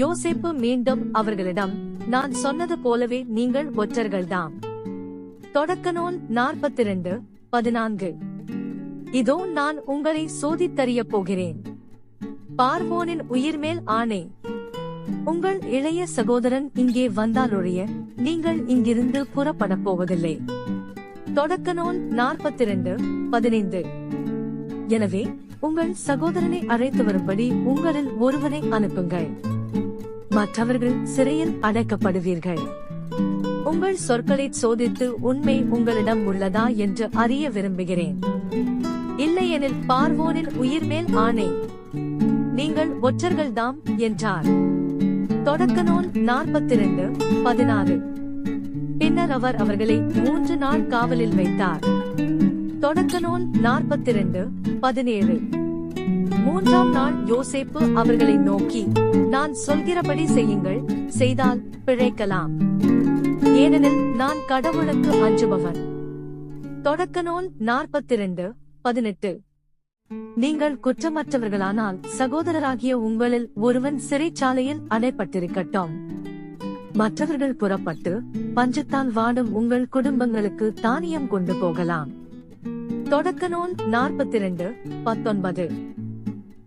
யோசேப்பு மீண்டும் அவர்களிடம் நான் சொன்னது போலவே நீங்கள் ஒற்றர்கள்தான் தொடக்க நூல் நாற்பத்தி ரெண்டு பதினான்கு. இதோ நான் உங்களை சோதித்தறியப் போகிறேன். பார்வோனின் உயிர்மேல் ஆணை உங்கள் இளைய சகோதரன் இங்கே வந்தாலொழிய நீங்கள் இங்கிருந்து புறப்படப் போவதில்லை. தொடக்க நூல் நாற்பத்தி ரெண்டு பதினைந்து. எனவே உங்கள் சகோதரனை அழைத்து வரும்படி உங்களில் ஒருவனை அனுப்புங்கள். மற்றவர்கள் சிறையில் அடைக்கப்படுவீர்கள். உங்கள் சொற்களை சோதித்து உண்மை உங்களிடம் உள்ளதா என்று அறிய விரும்புகிறேன். இல்லையெனில் பார்வோனின் உயிர்மேல் ஆணை. நீங்கள் ஒற்றர்கள்தாம் என்றார். தொடக்க நூல் நாற்பத்தி ரெண்டு பதினாறு. பின்னர் அவர் அவர்களை மூன்று நாள் காவலில் வைத்தார். தொடக்க நூல் நாற்பத்தி ரெண்டு பதினேழு. மூன்றாம் நாள் யோசேப்பு அவர்களை நோக்கி நான் சொல்கிறபடி செய்யுங்கள் செய்தால் பிழைக்கலாம். ஏனெனில் நான் கடவுளுக்கு அஞ்சுபவன். தொடக்க நூல் நாற்பத்தி ரெண்டு பதினெட்டு. நீங்கள் குற்றமற்றவர்களானால் சகோதரராகிய உங்களில் ஒருவன் சிறைச்சாலையில் அடைப்பட்டிருக்கட்டும். மற்றவர்கள் புறப்பட்டு பஞ்சத்தால் வாடும் உங்கள் குடும்பங்களுக்கு தானியம் கொண்டு போகலாம். தொடக்க நூல் நாற்பத்தி ரெண்டு பத்தொன்பது.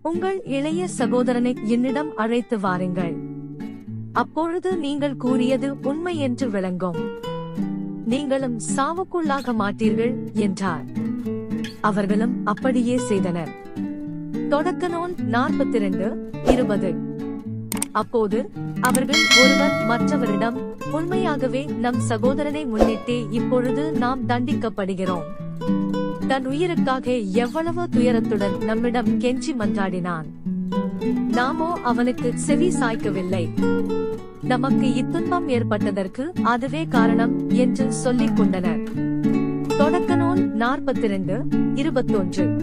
உங்கள் இளைய சகோதரனை என்னிடம் அழைத்து வாருங்கள். அப்பொழுது நீங்கள் கூறியது உண்மை என்று விளங்கும். நீங்களும் சாவுக்குள்ளாக மாட்டீர்கள் என்றார். அவர்களும் அப்படியே செய்தனர். தொடக்க நூல் நாற்பத்தி ரெண்டு இருபது. அப்போது அவர்கள் ஒருவர் மற்றவரிடம் உண்மையாகவே நம் சகோதரனை முன்னிட்டே இப்பொழுது நாம் தண்டிக்கப்படுகிறோம். தன் உயிருக்காக எவ்வளவு துயரத்துடன் நம்மிடம் கெஞ்சி மன்றாடினான். நாமோ அவனுக்கு செவி சாய்க்கவில்லை. நமக்கு இத்துன்பம் ஏற்பட்டதற்கு அதுவே காரணம் என்று சொல்லிக் கொண்டனர். தொடக்க நூல் நாற்பத்தி ரெண்டு இருபத்தொன்று.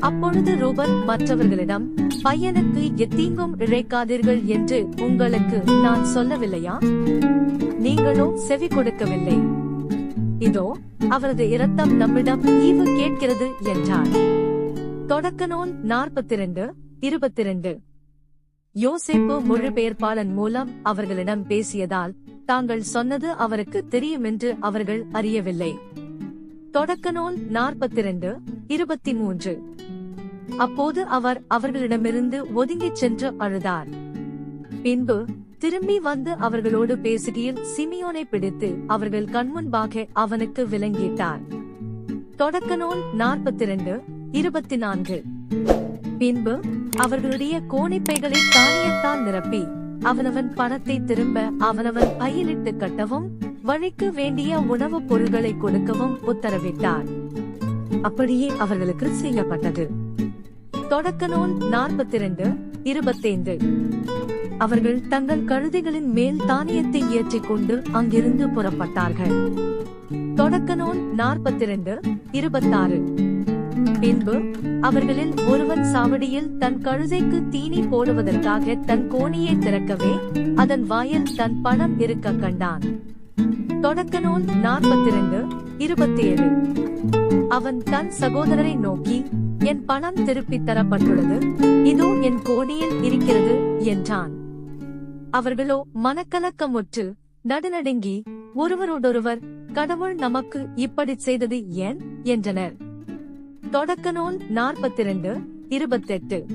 அப்பொழுது ரூபன் மற்றவர்களிடம் பையனுக்கு எத்தீங்கும் இழைக்காதீர்கள் என்று உங்களுக்கு நான் சொல்லவில்லையா? நீங்களும் செவி கொடுக்கவில்லை. இதோ அவரது இரத்தம் நம்மிடம் ஈவு கேட்கிறது என்றார். தொடக்க நூல் நாற்பத்தி ரெண்டு இருபத்தி ரெண்டு யோசிப்பு மொழிபெயர்ப்பாளன் மூலம் அவர்களிடம் பேசியதால் தாங்கள் சொன்னது அவருக்கு தெரியும் என்று அவர்கள் அறியவில்லை. தொடக்க நூல் நாற்பத்தி ரெண்டு இருபத்தி மூன்று அப்போது அவர் அவர்களிடமிருந்து ஒதுங்கிச் சென்று அழுதார். பின்பு திரும்பி வந்து அவர்களோடு பேசுகையில் சிமியோனை பிடித்து அவர்கள் கண்முன்பாக அவனுக்கு விளங்கிட்டார். தொடக்க நூல் நாற்பத்தி ரெண்டு இருபத்தி நான்கு பின்பு அவர்களுடைய கோணிப்பைகளை தானியத்தால் நிரப்பி அவனவன் பணத்தை திரும்ப அவனவன் பையிலிட்டு கட்டவும் வழிக்கு வேண்டிய உணவுப் பொருட்களை கொடுக்கவும் உத்தரவிட்டார். அப்படியே அவர்களுக்கு செய்யப்பட்டது. தொடக்க நூல் நாற்பத்தி ரெண்டு இருபத்தைந்து. அவர்கள் தங்கள் கழுதைகளின் மேல் தானியத்தை ஏற்றிக் கொண்டு அங்கிருந்து புறப்பட்டார்கள். தொடக்க நூல் நாற்பத்தி ரெண்டு இருபத்தாறு. பின்பு அவர்களில் ஒருவன் சாவடியில் தன் கழுதைக்கு தீனி போடுவதற்காக தன் கோணியை திறக்கவே அதன் வாயில் தன் பணம் இருக்க கண்டான். தொடக்க நூல் நாற்பத்தி ரெண்டு இருபத்தி ஏழு அவன் தன் சகோதரரை நோக்கி என் பணம் திருப்பித் தரப்பட்டுள்ளது. இதோ என் கோணியில் இருக்கிறது என்றான். அவர்களோ மனக்கலக்கமுற்று நடுநடுங்கி ஒருவரோடொருவர் கடவுள் நமக்கு இப்படி செய்தது ஏன்? என்றனர். தொடக்க நூல் நாற்பத்தி ரெண்டு இருபத்தெட்டு.